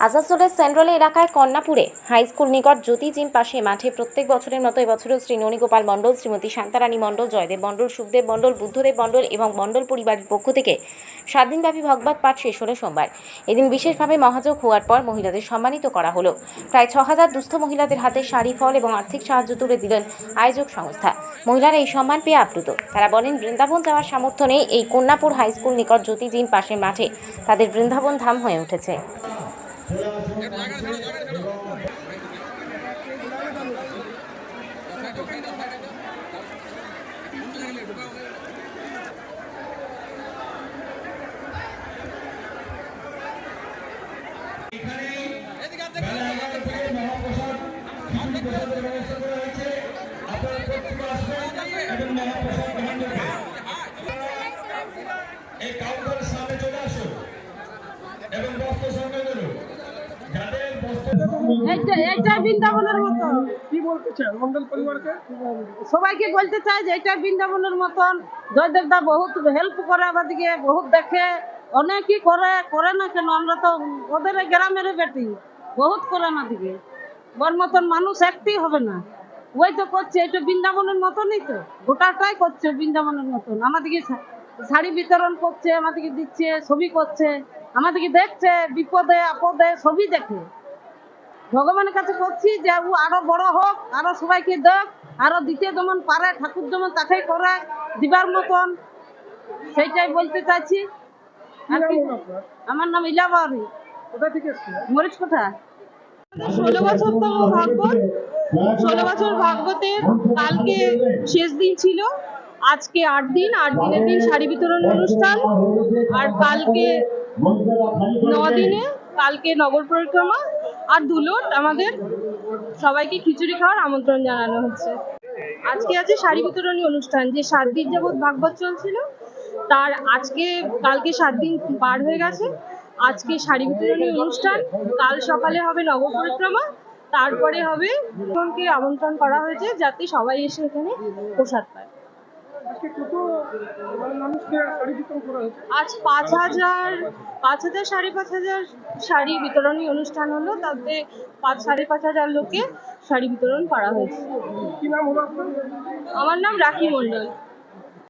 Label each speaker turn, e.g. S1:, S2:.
S1: আসানসোলের সেন্ট্রাল এলাকায় কন্যাপুরে high school নিকট জ্যোতি জিম পাশে মাঠে প্রত্যেক বছরের মতো এবছরও শ্রী ননীগোপাল মণ্ডল, শ্রীমতী শান্তারানী মণ্ডল, জয়দেব মণ্ডল, সুখদেব মণ্ডল, বুদ্ধদেব মণ্ডল এবং মণ্ডল পরিবারের পক্ষ থেকে সাত দিনব্যাপী ভগবত পাঠ শেষ হলো সোমবার। এদিন বিশেষভাবে মহাযোগ হওয়ার পর মহিলাদের সম্মানিত করা হলো। প্রায় ছ হাজার দুস্থ মহিলাদের হাতে শাড়ি, ফল এবং আর্থিক সাহায্য তুলে দিলেন আয়োজক সংস্থা। মহিলারা এই সম্মান পেয়ে আপ্লুত। তারা বলেন, বৃন্দাবন যাওয়ার সামর্থ্য নেই এই কন্যাপুর হাই স্কুল নিকট জ্যোতি জিম পাশের মাঠে। তাদের বৃন্দাবন ধাম হয়ে উঠেছে।
S2: এই কাউন্টারের সামনে চলে আসো এবং বস্ত্র সংগ্রহ করো যাদের বস্ত্র
S3: এইটা এইটা বৃন্দাবনের মতো।
S4: কি বলতে চান মন্ডল পরিবারকে?
S3: সবাইকে বলতে চাই যে এটা বৃন্দাবনের মতন বহুত হেল্প করে আমাদেরকে বহুত দেখে। অনেকই করে করে না কেন? আমরা তো ওদের গ্রামের বেটি বহুত করে আমাদেরকে। ওর মতন মানুষ একটাই হবে না। ওই তো করছে এটা বৃন্দাবনের মতনই তো। গোটাটাই করছে বৃন্দাবনের মতন। আমাদেরকে শাড়ি বিতরণ করছে আমাদেরকে দিচ্ছে ছবি করছে। আমাদেরকে দেখছে বিপদে আপদে সবই দেখে। ভগবানের কাছে করছি যে ও আরও বড় হোক আরও সবাইকে দেখ আরও দিতে যেমন পারে ঠাকুর যেমন তাকেই করে দিবার মতন। সেইটাই বলতে চাইছি। আমার নাম ইলাবারি
S4: কোথা থেকে
S3: মরিচ কোথা
S5: ষোলো বছরতম ভাগবত। ষোলো বছর ভাগবতের কালকে শেষ দিন ছিল। আজকে আট দিন, আট দিনের দিন শাড়ি বিতরণ অনুষ্ঠান। আর কালকে ন দিনে, কালকে নগর পরিক্রমা আর দুলোট আমাদের সবাইকে খিচুড়ি খাওয়ার আমন্ত্রণ জানানো হচ্ছে। আজকে আছে শাড়ি বিতরণী অনুষ্ঠান, যে সাত দিন যাবৎ ভাগবত চলছিল, তার আজকে, কালকে সাত দিন পার হয়ে গেছে। আজকে শাড়ি বিতরণী অনুষ্ঠান, কাল সকালে হবে নগর পরিক্রমা, তারপরে হবে আমন্ত্রণ করা হয়েছে যাতে সবাই এসে এখানে প্রসাদ পায়। আজ পাঁচ হাজার পাঁচ হাজার সাড়ে পাঁচ হাজার শাড়ি বিতরণী অনুষ্ঠান হলো। তাতে পাঁচ সাড়ে পাঁচ হাজার লোকে শাড়ি বিতরণ করা হয়েছে। আমার নাম রাখি মণ্ডল।